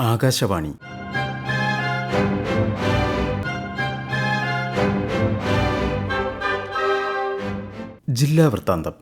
ആകാശവാണി. ജില്ലാ വൃത്താന്തം.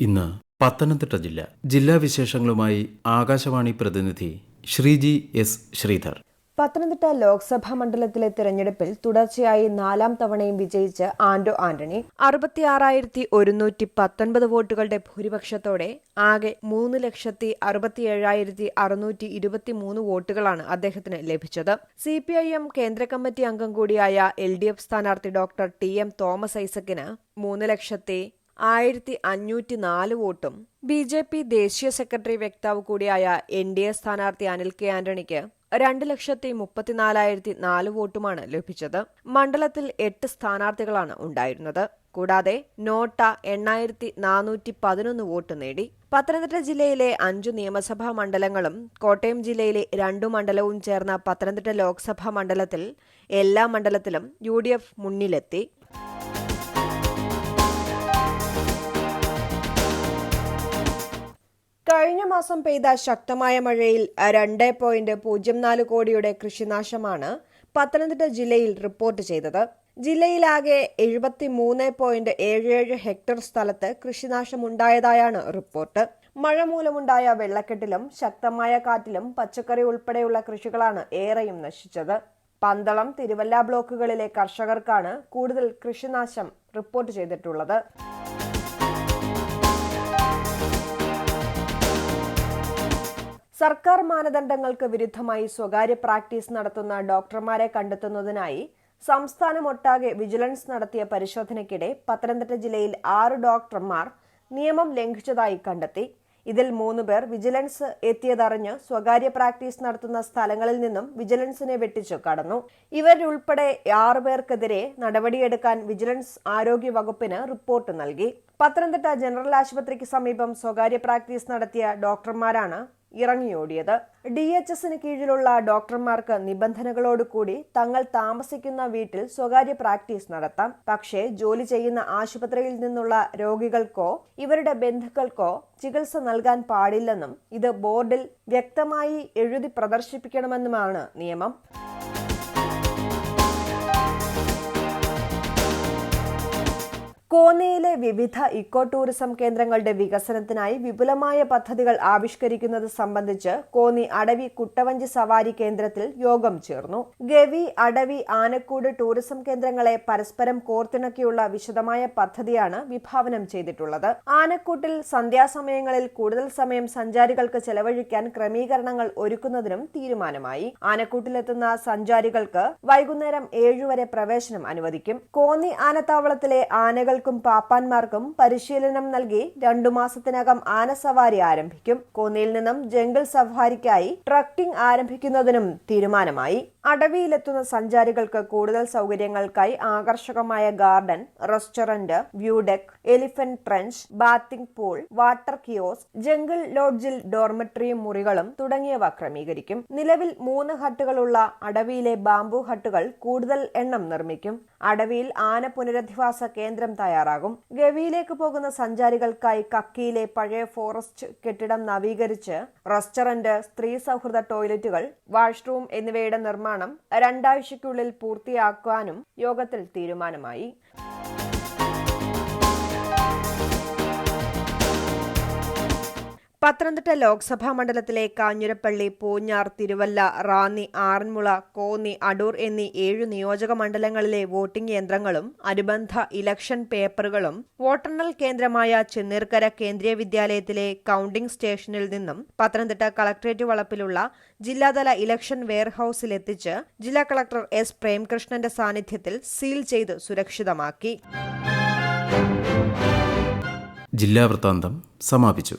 ഇന്ന് പത്തനംതിട്ട ജില്ല. ജില്ലാ വിശേഷങ്ങളുമായി ആകാശവാണി പ്രതിനിധി ശ്രീജി എസ് ശ്രീധർ. പത്തനംതിട്ട ലോക്സഭാ മണ്ഡലത്തിലെ തിരഞ്ഞെടുപ്പിൽ തുടർച്ചയായി നാലാം തവണയും വിജയിച്ച് ആന്റോ ആന്റണി അറുപത്തിയാറായിരത്തി ഒരുന്നൂറ്റി പത്തൊൻപത് വോട്ടുകളുടെ ഭൂരിപക്ഷത്തോടെ ആകെ മൂന്ന് ലക്ഷത്തി അറുപത്തിയേഴായിരത്തി അറുന്നൂറ്റി ഇരുപത്തി മൂന്ന് വോട്ടുകളാണ് അദ്ദേഹത്തിന് ലഭിച്ചത്. സി പി ഐ എം കേന്ദ്ര കമ്മിറ്റി അംഗം കൂടിയായ എൽ ഡി എഫ് സ്ഥാനാർത്ഥി ഡോക്ടർ ടി എം തോമസ് ഐസക്കിന് മൂന്ന് ലക്ഷത്തി ആയിരത്തി അഞ്ഞൂറ്റി നാല് വോട്ടും ബി ജെ പി ദേശീയ സെക്രട്ടറി വക്താവ് കൂടിയായ എൻ ഡി എ സ്ഥാനാർത്ഥി അനിൽ കെ ആന്റണിക്ക് രണ്ട് ലക്ഷത്തി മുപ്പത്തിനാലായിരത്തി നാല് വോട്ടുമാണ് ലഭിച്ചത്. മണ്ഡലത്തിൽ എട്ട് സ്ഥാനാർത്ഥികളാണ് ഉണ്ടായിരുന്നത്. കൂടാതെ നോട്ട എണ്ണായിരത്തി നാനൂറ്റി പതിനൊന്ന് വോട്ട് നേടി. പത്തനംതിട്ട ജില്ലയിലെ അഞ്ചു നിയമസഭാ മണ്ഡലങ്ങളും കോട്ടയം ജില്ലയിലെ രണ്ടു മണ്ഡലവും ചേർന്ന പത്തനംതിട്ട ലോക്സഭാ മണ്ഡലത്തിൽ എല്ലാ മണ്ഡലത്തിലും യു മുന്നിലെത്തി. കഴിഞ്ഞ മാസം പെയ്ത ശക്തമായ മഴയിൽ രണ്ട് പോയിന്റ് പൂജ്യം നാല് കോടിയുടെ കൃഷിനാശമാണ് പത്തനംതിട്ട ജില്ലയിൽ റിപ്പോർട്ട് ചെയ്തത്. ജില്ലയിലാകെ എഴുപത്തി മൂന്ന് പോയിന്റ് ഏഴ് ഏഴ് ഹെക്ടർ സ്ഥലത്ത് കൃഷിനാശമുണ്ടായതായാണ് റിപ്പോർട്ട് മഴ മൂലമുണ്ടായ വെള്ളക്കെട്ടിലും ശക്തമായ കാറ്റിലും പച്ചക്കറി ഉൾപ്പെടെയുള്ള കൃഷികളാണ് ഏറെയും നശിച്ചത്. പന്തളം തിരുവല്ല ബ്ലോക്കുകളിലെ കർഷകർക്കാണ് കൂടുതൽ കൃഷിനാശം റിപ്പോർട്ട് ചെയ്തിട്ടുള്ളത്. സർക്കാർ മാനദണ്ഡങ്ങൾക്ക് വിരുദ്ധമായി സ്വകാര്യ പ്രാക്ടീസ് നടത്തുന്ന ഡോക്ടർമാരെ കണ്ടെത്തുന്നതിനായി സംസ്ഥാനമൊട്ടാകെ വിജിലൻസ് നടത്തിയ പരിശോധനയ്ക്കിടെ പത്തനംതിട്ട ജില്ലയിൽ ആറ് ഡോക്ടർമാർ നിയമം ലംഘിച്ചതായി കണ്ടെത്തി. ഇതിൽ മൂന്ന് പേർ വിജിലൻസ് എത്തിയതറിഞ്ഞ് സ്വകാര്യ പ്രാക്ടീസ് നടത്തുന്ന സ്ഥലങ്ങളിൽ നിന്നും വിജിലൻസിനെ വെട്ടിച്ചു കടന്നു. ഇവരുൾപ്പെടെ ആറു പേർക്കെതിരെ നടപടിയെടുക്കാൻ വിജിലൻസ് ആരോഗ്യ വകുപ്പിന് റിപ്പോർട്ട് നൽകി. പത്തനംതിട്ട ജനറൽ ആശുപത്രിക്ക് സമീപം സ്വകാര്യ പ്രാക്ടീസ് നടത്തിയ ഡോക്ടർമാരാണ് ഇറങ്ങിയോടിയത്. ഡി എച്ച് എസിന് കീഴിലുള്ള ഡോക്ടർമാർക്ക് നിബന്ധനകളോടുകൂടി തങ്ങൾ താമസിക്കുന്ന വീട്ടിൽ സ്വകാര്യ പ്രാക്ടീസ് നടത്താം. പക്ഷേ ജോലി ചെയ്യുന്ന ആശുപത്രിയിൽ നിന്നുള്ള രോഗികൾക്കോ ഇവരുടെ ബന്ധുക്കൾക്കോ ചികിത്സ നൽകാൻ പാടില്ലെന്നും ഇത് ബോർഡിൽ വ്യക്തമായി എഴുതി പ്രദർശിപ്പിക്കണമെന്നുമാണ് നിയമം. കോന്നിയിലെ വിവിധ ഇക്കോ ടൂറിസം കേന്ദ്രങ്ങളുടെ വികസനത്തിനായി വിപുലമായ പദ്ധതികൾ ആവിഷ്കരിക്കുന്നത് സംബന്ധിച്ച് കോന്നി അടവി കുട്ടവഞ്ചി സവാരി കേന്ദ്രത്തിൽ യോഗം ചേർന്നു. ഗവി അടവി ആനക്കൂട് ടൂറിസം കേന്ദ്രങ്ങളെ പരസ്പരം കോർത്തിണക്കിയുള്ള വിശദമായ പദ്ധതിയാണ് വിഭാവനം ചെയ്തിട്ടുള്ളത്. ആനക്കൂട്ടിൽ സന്ധ്യാസമയങ്ങളിൽ കൂടുതൽ സമയം സഞ്ചാരികൾക്ക് ചെലവഴിക്കാൻ ക്രമീകരണങ്ങൾ ഒരുക്കുന്നതിനും തീരുമാനമായി. ആനക്കൂട്ടിലെത്തുന്ന സഞ്ചാരികൾക്ക് വൈകുന്നേരം ഏഴുവരെ പ്രവേശനം അനുവദിക്കും. കോന്നി ആനത്താവളത്തിലെ ആനകൾ കുട്ടികൾക്കും പാപ്പാന്മാർക്കും പരിശീലനം നൽകി രണ്ടു മാസത്തിനകം ആനസവാരി ആരംഭിക്കും. കോന്നിയിൽ നിന്നും ജംഗിൾ സഫാരിക്കായി ട്രക്കിംഗ് ആരംഭിക്കുന്നതിനും തീരുമാനമായി. അടവിയിലെത്തുന്ന സഞ്ചാരികൾക്ക് കൂടുതൽ സൗകര്യങ്ങൾക്കായി ആകർഷകമായ garden restaurant view deck elephant trench bathing pool water kiosk jungle ലോഡ്ജിൽ ഡോർമെട്രിയും മുറികളും തുടങ്ങിയവ ക്രമീകരിക്കും. നിലവിൽ മൂന്ന് ഹട്ടുകളുള്ള അടവിയിലെ ബാംബു ഹട്ടുകൾ കൂടുതൽ എണ്ണം നിർമ്മിക്കും. അടവിയിൽ ആന പുനരധിവാസ കേന്ദ്രം തയ്യാറാകും. ഗവിയിലേക്ക് പോകുന്ന സഞ്ചാരികൾക്കായി കക്കിയിലെ പഴയ ഫോറസ്റ്റ് കെട്ടിടം നവീകരിച്ച് റെസ്റ്റോറന്റ് സ്ത്രീ സൗഹൃദ ടോയ്ലറ്റുകൾ വാഷ്റൂം എന്നിവയുടെ നിർമ്മാണം രണ്ടാഴ്ചയ്ക്കുള്ളിൽ പൂർത്തിയാക്കാനും യോഗത്തിൽ തീരുമാനമായി. പത്തനംതിട്ട ലോക്സഭാ മണ്ഡലത്തിലെ കാഞ്ഞിരപ്പള്ളി പൂഞ്ഞാർ തിരുവല്ല റാന്നി ആറന്മുള കോന്നി അടൂർ എന്നീ ഏഴ് നിയോജക മണ്ഡലങ്ങളിലെ വോട്ടിംഗ് യന്ത്രങ്ങളും അനുബന്ധ ഇലക്ഷൻ പേപ്പറുകളും വോട്ടെണ്ണൽ കേന്ദ്രമായ ചെന്നീർക്കര കേന്ദ്രീയ വിദ്യാലയത്തിലെ കൌണ്ടിംഗ് സ്റ്റേഷനിൽ നിന്നും പത്തനംതിട്ട കളക്ടറേറ്റ് വളപ്പിലുള്ള ജില്ലാതല ഇലക്ഷൻ വെയർഹൌസിലെത്തിച്ച് ജില്ലാ കളക്ടർ എസ് പ്രേംകൃഷ്ണന്റെ സാന്നിധ്യത്തിൽ സീൽ ചെയ്ത് സുരക്ഷിതമാക്കി. ജില്ലാ വൃത്താന്തം സമാപിച്ചു.